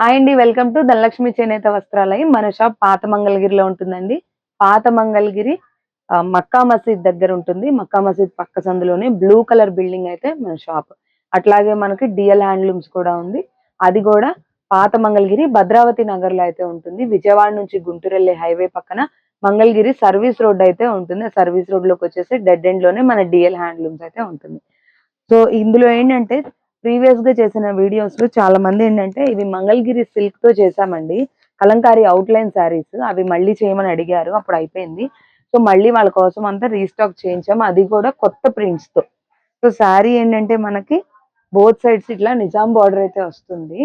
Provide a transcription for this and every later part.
Hi అండి welcome to Dhanalakshmi చేనేత వస్త్రాలయం. మన షాప్ పాత మంగళగిరిలో ఉంటుందండి. పాత మంగళగిరి మక్కా మసీద్ దగ్గర ఉంటుంది. మక్కా మసీద్ పక్క సందులోనే బ్లూ కలర్ బిల్డింగ్ అయితే మన షాప్. అట్లాగే మనకి డిఎల్ హ్యాండ్లూమ్స్ కూడా ఉంది. అది కూడా పాత మంగళగిరి భద్రావతి నగర్లో అయితే ఉంటుంది. విజయవాడ నుంచి గుంటూరు వెళ్ళే హైవే పక్కన మంగళగిరి సర్వీస్ రోడ్ అయితే ఉంటుంది. సర్వీస్ రోడ్లోకి వచ్చేసి డెడ్ ఎండ్లోనే మన డిఎల్ హ్యాండ్లూమ్స్ అయితే ఉంటుంది. సో ఇందులో ఏంటంటే ప్రీవియస్గా చేసిన వీడియోస్లో చాలా మంది ఏంటంటే ఇవి మంగళగిరి సిల్క్తో చేసామండి కలంకారీ అవుట్ లైన్ శారీస్ అవి మళ్ళీ చేయమని అడిగారు. అప్పుడు అయిపోయింది. సో మళ్ళీ వాళ్ళ కోసం అంతా రీస్టాక్ చేయించాము. అది కూడా కొత్త ప్రింట్స్తో. సో శారీ ఏంటంటే మనకి బోత్ సైడ్స్ ఇట్లా నిజాం బార్డర్ అయితే వస్తుంది.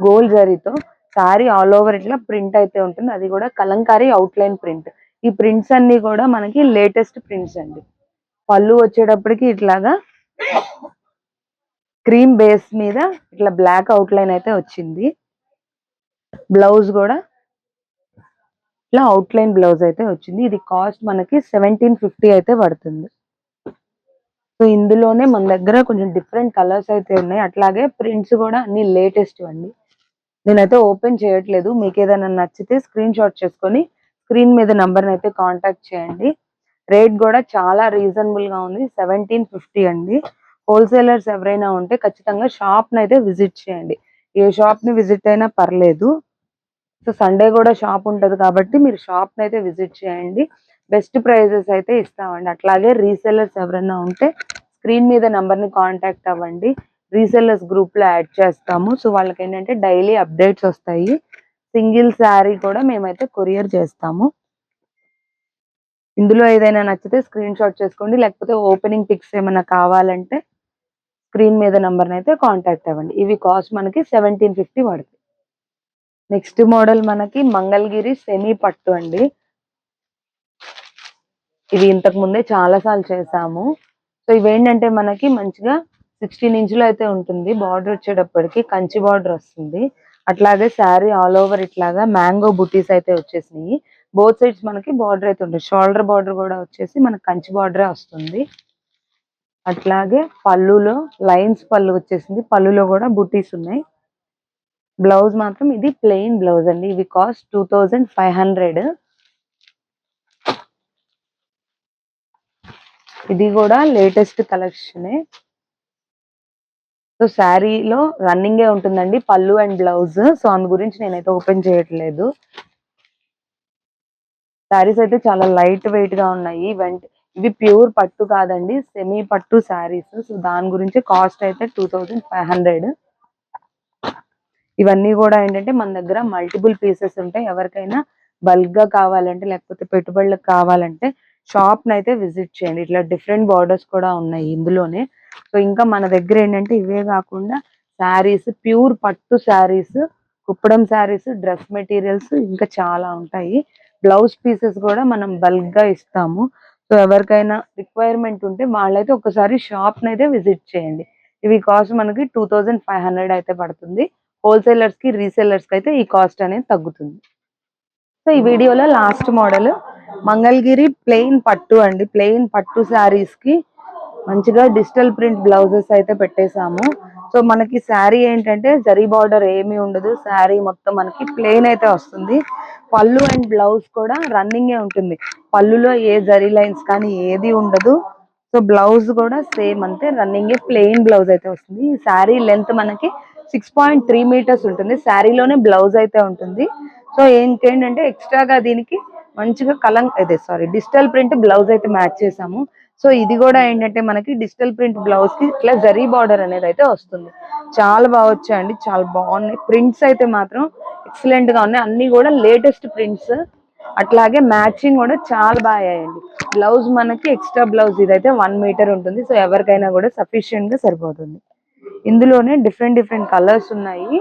గోల్డ్ జరీతో శారీ ఆల్ ఓవర్ ఇట్లా ప్రింట్ అయితే ఉంటుంది. అది కూడా కలంకారీ అవుట్ లైన్ ప్రింట్ ఈ ప్రింట్స్ అన్ని కూడా మనకి లేటెస్ట్ ప్రింట్స్ అండి. పళ్ళు వచ్చేటప్పటికి ఇట్లాగా క్రీమ్ బేస్ మీద ఇట్లా బ్లాక్ అవుట్ లైన్ అయితే వచ్చింది. బ్లౌజ్ కూడా ఇట్లా అవుట్ లైన్ బ్లౌజ్ అయితే వచ్చింది. ఇది కాస్ట్ మనకి సెవెంటీన్ ఫిఫ్టీ అయితే పడుతుంది. సో ఇందులోనే మన దగ్గర కొంచెం డిఫరెంట్ కలర్స్ అయితే ఉన్నాయి. అట్లాగే ప్రింట్స్ కూడా అన్ని లేటెస్ట్ అండి. నేనైతే ఓపెన్ చేయట్లేదు. మీకు ఏదైనా నచ్చితే స్క్రీన్ షాట్ చేసుకొని స్క్రీన్ మీద నంబర్ అయితే కాంటాక్ట్ చేయండి. రేట్ కూడా చాలా రీజనబుల్గా ఉంది. సెవెంటీన్ ఫిఫ్టీ అండి. హోల్సేలర్స్ ఎవరైనా ఉంటే ఖచ్చితంగా షాప్ని అయితే విజిట్ చేయండి. ఏ షాప్ని విజిట్ అయినా పర్లేదు. సో సండే కూడా షాప్ ఉంటది కాబట్టి మీరు షాప్ని అయితే విజిట్ చేయండి. బెస్ట్ ప్రైజెస్ అయితే ఇస్తామండి. అట్లాగే రీసెల్లర్స్ ఎవరైనా ఉంటే స్క్రీన్ మీద నెంబర్ని కాంటాక్ట్ అవ్వండి. రీసెల్లర్స్ గ్రూప్లో యాడ్ చేస్తాము. సో వాళ్ళకి ఏంటంటే డైలీ అప్డేట్స్ వస్తాయి. సింగిల్ శారీ కూడా మేమైతే కొరియర్ చేస్తాము. ఇందులో ఏదైనా నచ్చితే స్క్రీన్ షాట్ చేసుకోండి. లేకపోతే ఓపెనింగ్ పిక్స్ ఏమైనా కావాలంటే స్క్రీన్ మీద నెంబర్ని అయితే కాంటాక్ట్ అవ్వండి. ఇవి కాస్ట్ మనకి సెవెంటీన్ ఫిఫ్టీ పడుతుంది. నెక్స్ట్ మోడల్ మనకి మంగళగిరి సెమీ పట్టు అండి. ఇవి ఇంతకు ముందే చాలా సార్లు చేసాము సో ఇవేంటంటే మనకి మంచిగా సిక్స్టీన్ ఇంచులు అయితే ఉంటుంది. బార్డర్ వచ్చేటప్పటికి కంచి బార్డర్ వస్తుంది. అట్లాగే శారీ ఆల్ ఓవర్ ఇట్లాగా మ్యాంగో బుటీస్ అయితే వచ్చేసినాయి. బోత్ సైడ్స్ మనకి బార్డర్ అయితే ఉంటుంది. షోల్డర్ బార్డర్ కూడా వచ్చేసి మనకి కంచి బార్డరే వస్తుంది. అట్లాగే పళ్ళులో లైన్స్ పళ్ళు వచ్చేసింది. పళ్ళులో కూడా బుటీస్ ఉన్నాయి. బ్లౌజ్ మాత్రం ఇది ప్లెయిన్ బ్లౌజ్ అండి. ఇవి cost two thousand five hundred. ఇది కూడా లేటెస్ట్ కలెక్షనే. సో శారీలో రన్నింగే ఉంటుందండి పళ్ళు అండ్ బ్లౌజ్. సో అందు గురించి నేనైతే ఓపెన్ చేయట్లేదు. శారీస్ అయితే చాలా లైట్ వెయిట్గా ఉన్నాయి. వెంట ఇవి ప్యూర్ పట్టు కాదండి సెమీ పట్టు శారీస్. సో దాని గురించి కాస్ట్ అయితే టూ ఫైవ్ హండ్రెడ్. ఇవన్నీ కూడా ఏంటంటే మన దగ్గర మల్టిపుల్ పీసెస్ ఉంటాయి. ఎవరికైనా బల్క్గా కావాలంటే లేకపోతే పెట్టుబడులకు కావాలంటే షాప్ అయితే విజిట్ చేయండి. ఇట్లా డిఫరెంట్ బార్డర్స్ కూడా ఉన్నాయి ఇందులోనే. సో ఇంకా మన దగ్గర ఏంటంటే ఇవే కాకుండా శారీస్ ప్యూర్ పట్టు శారీస్ కుప్పడం శారీస్ డ్రెస్ మెటీరియల్స్ ఇంకా చాలా ఉంటాయి. బ్లౌజ్ పీసెస్ కూడా మనం బల్క్గా ఇస్తాము. సో ఎవరికైనా రిక్వైర్మెంట్ ఉంటే వాళ్ళైతే ఒకసారి షాప్ అయితే విజిట్ చేయండి. ఇవి కాస్ట్ మనకి టూ థౌజండ్ ఫైవ్ హండ్రెడ్ అయితే పడుతుంది. హోల్సేలర్స్కి కి రీసేలర్స్కి అయితే ఈ కాస్ట్ అనేది తగ్గుతుంది. సో ఈ వీడియోలో లాస్ట్ మోడల్ మంగళగిరి ప్లెయిన్ పట్టు అండి. ప్లెయిన్ పట్టు శారీస్కి మంచిగా డిజిటల్ ప్రింట్ బ్లౌజెస్ అయితే పెట్టేశాము. సో మనకి శారీ ఏంటంటే జరీ బార్డర్ ఏమీ ఉండదు. శారీ మొత్తం మనకి ప్లెయిన్ అయితే వస్తుంది. పళ్ళు అండ్ బ్లౌజ్ కూడా రన్నింగ్ ఉంటుంది. పళ్ళులో ఏ జరీ లైన్స్ కానీ ఏది ఉండదు. సో బ్లౌజ్ కూడా సేమ్ అంతే రన్నింగ్ ప్లెయిన్ బ్లౌజ్ అయితే వస్తుంది. ఈ శారీ లెంత్ మనకి సిక్స్ పాయింట్ త్రీ మీటర్స్ ఉంటుంది. శారీలోనే బ్లౌజ్ అయితే ఉంటుంది. సో ఏంటంటే ఎక్స్ట్రాగా దీనికి మంచిగా కలం అదే సారీ డిజిటల్ ప్రింట్ బ్లౌజ్ అయితే మ్యాచ్ చేసాము సో ఇది కూడా ఏంటంటే మనకి డిజిటల్ ప్రింట్ బ్లౌజ్కి ఇట్లా జరీ బార్డర్ అనేది అయితే వస్తుంది. చాలా బాగా వచ్చాయండి చాలా బాగున్నాయి. ప్రింట్స్ అయితే మాత్రం ఎక్సలెంట్గా ఉన్నాయి. అన్ని కూడా లేటెస్ట్ ప్రింట్స్ అట్లాగే మ్యాచింగ్ కూడా చాలా బాగా అయ్యాయండి. బ్లౌజ్ మనకి ఎక్స్ట్రా బ్లౌజ్ ఇదైతే వన్ మీటర్ ఉంటుంది. సో ఎవరికైనా కూడా సఫిషియెంట్గా సరిపోతుంది. ఇందులోనే డిఫరెంట్ డిఫరెంట్ కలర్స్ ఉన్నాయి.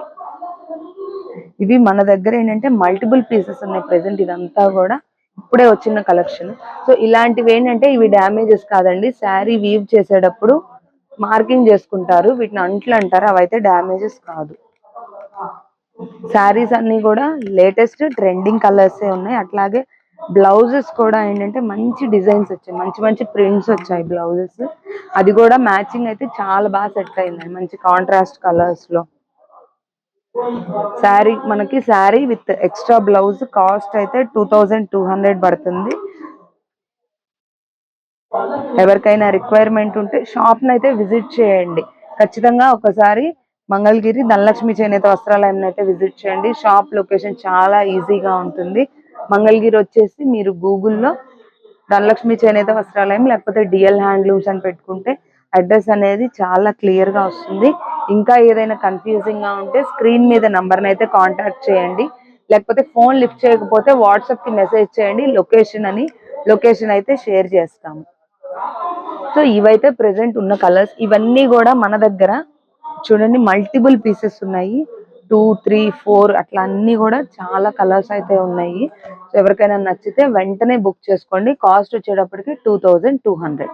ఇవి మన దగ్గర ఏంటంటే మల్టిపుల్ పీసెస్ ఉన్నాయి. ప్రెసెంట్ ఇదంతా కూడా. ఇప్పుడే వచ్చిన కలెక్షన్ సో ఇలాంటివి ఏంటంటే ఇవి డ్యామేజెస్ కాదండి. శారీ వీవ్ చేసేటప్పుడు మార్కింగ్ చేసుకుంటారు. వీటిని అంట్లు అంటారు. అవైతే డ్యామేజెస్ కాదు. శారీస్ అన్ని కూడా లేటెస్ట్ ట్రెండింగ్ కలర్స్ ఉన్నాయి. అట్లాగే బ్లౌజెస్ కూడా ఏంటంటే మంచి డిజైన్స్ వచ్చాయి. మంచి మంచి ప్రింట్స్ వచ్చాయి బ్లౌజెస్ అది కూడా మ్యాచింగ్ అయితే చాలా బాగా సెట్ అయిందండి మంచి కాంట్రాస్ట్ కలర్స్లో. శారీ మనకి sari with extra blouse cost అయితే టూ థౌజండ్ టూ హండ్రెడ్ పడుతుంది. ఎవరికైనా రిక్వైర్మెంట్ ఉంటే షాప్ని అయితే విజిట్ చేయండి. ఖచ్చితంగా ఒకసారి మంగళగిరి ధనలక్ష్మి చేనేత వస్త్రాలయం అయితే విజిట్ చేయండి. షాప్ లొకేషన్ చాలా ఈజీగా ఉంటుంది. మంగళగిరి వచ్చేసి మీరు గూగుల్లో ధనలక్ష్మి చేనేత వస్త్రాలయం లేకపోతే డిఎల్ హ్యాండ్లూమ్స్ అని పెట్టుకుంటే అడ్రస్ అనేది చాలా క్లియర్గా వస్తుంది. ఇంకా ఏదైనా కన్ఫ్యూజింగ్గా ఉంటే స్క్రీన్ మీద నంబర్ అయితే కాంటాక్ట్ చేయండి. లేకపోతే ఫోన్ లిఫ్ట్ చేయకపోతే వాట్సాప్కి మెసేజ్ చేయండి. లొకేషన్ అని లొకేషన్ అయితే షేర్ చేస్తాము. సో ఇవైతే ప్రెసెంట్ ఉన్న కలర్స్ ఇవన్నీ కూడా మన దగ్గర చూడండి మల్టిపుల్ పీసెస్ ఉన్నాయి. టూ త్రీ ఫోర్ అట్లా అన్ని కూడా చాలా కలర్స్ అయితే ఉన్నాయి. సో ఎవరికైనా నచ్చితే వెంటనే బుక్ చేసుకోండి. కాస్ట్ వచ్చేటప్పటికి టూ థౌజండ్ టూ హండ్రెడ్